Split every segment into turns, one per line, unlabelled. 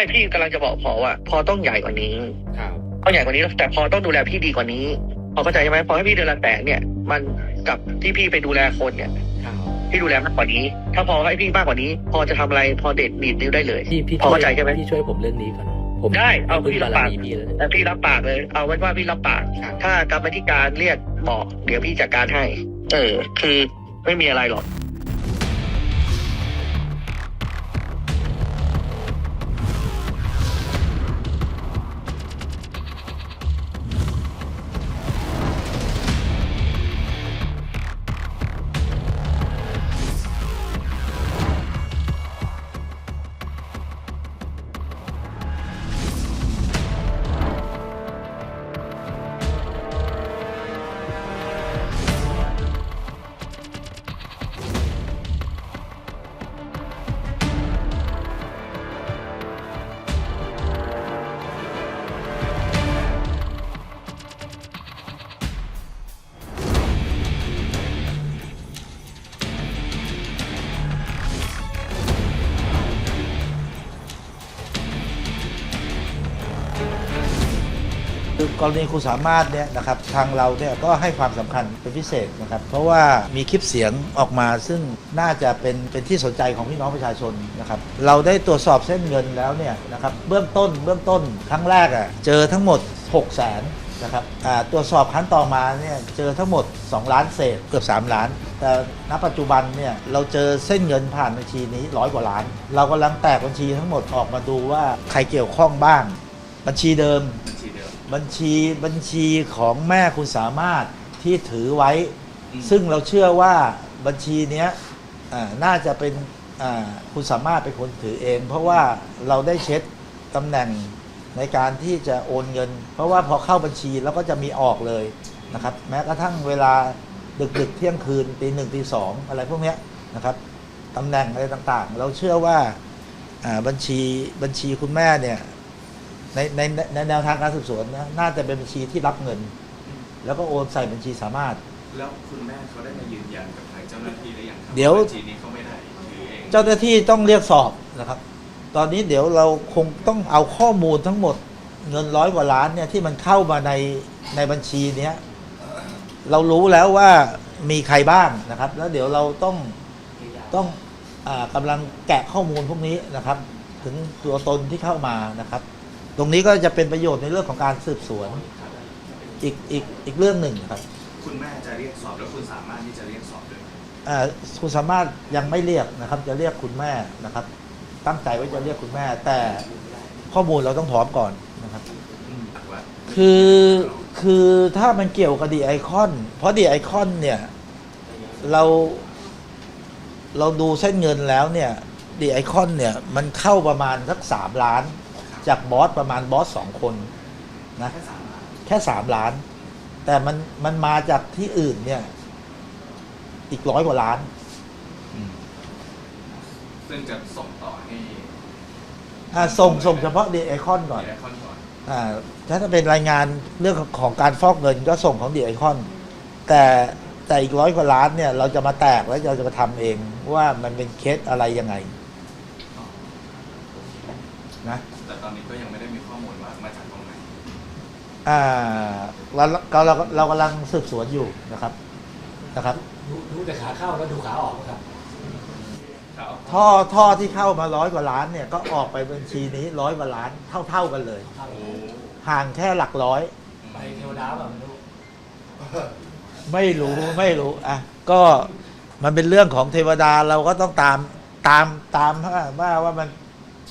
ไม่พี่กำลังจะบอกพอว่า พอต้องใหญ่กว่านี้
ครับ
ต้องใหญ่กว่านี้แต่พอต้องดูแลพี่ดีกว่านี้พอเข้าใจใช่ไหมพอให้พี่เดือนละแสนเนี่ย มันกับที่พี่ไปดูแลคนเนี่ย
ครับ
พี่ดูแลมากกว่านี้ ถ้าพอให้พี่มากกว่านี้ พอจะทำอะไรพอเด็ดดีดนิ้วได้เลย
พี่พี่
พอ
ช่วย
เข้าใจใช่ไหม
พี่ช่วยผมเรื่องนี้ก่อนผม
ได้เอา
พึ่ง
พี่
บา
รับ
ร
ปาก
มีพี่แล้วเนี่ย
แต่พี่รับปากเลย เอาไว้ว่าพี่รับปาก
ครับ
ถ้ากรรมธิการเรียกบอกเดี๋ยวพี่จัดการให้ เออ คือไม่มีอะไรหรอก
คือกรณีคุณสามารถเนี่ยนะครับทางเราเนี่ยก็ให้ความสำคัญเป็นพิเศษนะครับเพราะว่ามีคลิปเสียงออกมาซึ่งน่าจะเป็นเป็นที่สนใจของพี่น้องประชาชนนะครับเราได้ตรวจสอบเส้นเงินแล้วเนี่ยนะครับเบื้องต้นเบื้องต้นครั้งแรกอะ่ะเจอทั้งหมด 6 0 0แสนนะครับตรวจสอบครั้งต่อมาเนี่ยเจอทั้งหมด 2 ล้านเศษเกือบ 3 ล้าน แต่ณปัจจุบันเนี่ยเราเจอเส้นเงินผ่านบัญชีนี้ร้อยกว่าล้าน เรากำลังแตกบัญชีทั้งหมดออกมาดูว่าใครเกี่ยวข้องบ้าง บัญชีเดิม
บัญชีเดิม
บัญชีบัญชีของแม่คุณสามารถที่ถือไว้
อืม
ซึ่งเราเชื่อว่าบัญชีเนี้ยอ่าน่าจะเป็นอ่าคุณสามารถเป็นคนถือเอง เพราะว่าเราได้เช็คตำแหน่งในการที่จะโอนเงิน เพราะว่าพอเข้าบัญชีแล้วก็จะมีออกเลยนะครับ แม้กระทั่งเวลาดึกๆเที่ยงคืนตีหนึ่งตีสองอะไรพวกเนี้ยนะครับตำแหน่งอะไรต่างๆ เราเชื่อว่า อ่าบัญชีบัญชีคุณแม่เนี่ย ในในในแนวทางการสืบสวนนะน่าจะเป็นบัญชีที่รับเงิน แล้วก็โอนใส่บัญชีสามารถ
แล้วคุณแม่เขาได้มายืนยันกับทางเจ้าหน้าที่หรือยังครับ
เดี๋ยวา
บัญชีนี้เขาไม่ได้ถือเอง
เจ้าหน้าที่ต้องเรียกสอบนะครับ ตอนนี้เดี๋ยวเราคงต้องเอาข้อมูลทั้งหมดเงินร้อยกว่าล้านเนี่ยที่มันเข้ามาในในบัญชีเนี้ยเรารู้แล้วว่ามีใครบ้างนะครับ แล้วเดี๋ยวเราต้องต้องอากำลังแกะข้อมูลพวกนี้นะครับ ถึงตัวตนที่เข้ามานะครับ ตรงนี้ก็จะเป็นประโยชน์ในเรื่องของการสืบสวนอีกอีกอีกเรื่องหนึ่งครับ
คุณแม่จะเรียกสอบแล้วคุณสามารถที่จะเรียกสอบด้วยไหม
อ่าคุณสามารถยังไม่เรียกนะครับ จะเรียกคุณแม่นะครับ ตั้งใจไว้จะเรียกคุณแม่ แต่ข้อมูลเราต้องพร้อมก่อนนะครับ
ว่า
คือคือถ้ามันเกี่ยวกับดีไอคอน เพราะดีไอคอนเนี่ย เราเราดูเส้นเงินแล้วเนี่ยดีไอคอนเนี่ย มันเข้าประมาณสักสามล้าน จากบอสประมาณบอสสองคนนะ
แค่สามล้าน
แค่สามล้าน แต่มันมันมาจากที่อื่นเนี่ย อีกร้อยกว่าล้าน
ซึ่งจะส่งต่อให้
อ่าส่งส่งเฉพาะดีไอคอนก่อน
ไอคอนก่อน
อ่าถ้าจะเป็นรายงานเรื่องของการฟอกเงินก็ส่งของดีไอคอน แต่แต่อีกร้อยกว่าล้านเนี่ย เราจะมาแตกแล้วเราจะมาทำเองว่ามันเป็นเคสอะไรยังไงนะ อ่าเราเราเราเรากำลังสืบสวนอยู่นะครับนะครับ
ดูดูแต่ขาเข้าแล้วดูขาออกครับ
ครับ
ท่อท่อที่เข้ามาร้อยกว่าล้านเนี่ยก็ออกไปบัญชีนี้ร้อยกว่าล้านเท่าเท่ากันเลย
โอ้
ห่างแค่หลักร้อย
ไปเทวดาแบบไม่รู้
ไม่รู้ไม่รู้อะก็มันเป็นเรื่องของเทวดาเราก็ต้องตามตามตามว่าว่าว่ามัน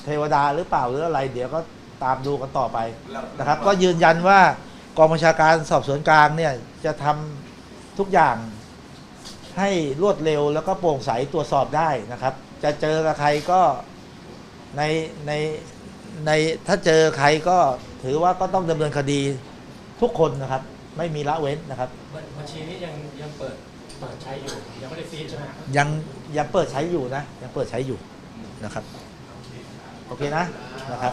เทวดาหรือเปล่าหรืออะไร เดี๋ยวก็ ตามดูกันต่อไป
แล้ว
นะครับ ก็ยืนยันว่ากองบัญชาการสอบสวนกลางเนี่ยจะทำทุกอย่างให้รวดเร็วแล้วก็โปร่งใสตรวจสอบได้นะครับ จะเจอกับใครก็ในในในถ้าเจอใครก็ถือว่าก็ต้องดำเนินคดีทุกคนนะครับ ไม่มีละเว้นนะครับ
บัญชีนี้ยังยังเปิดเปิดใช้อยู่ยังไม่ได้ฟรีดใช่ไหมครับ
ยังยังเปิดใช้อยู่นะยังเปิดใช้อยู่นะครับ โอเคนะนะครับ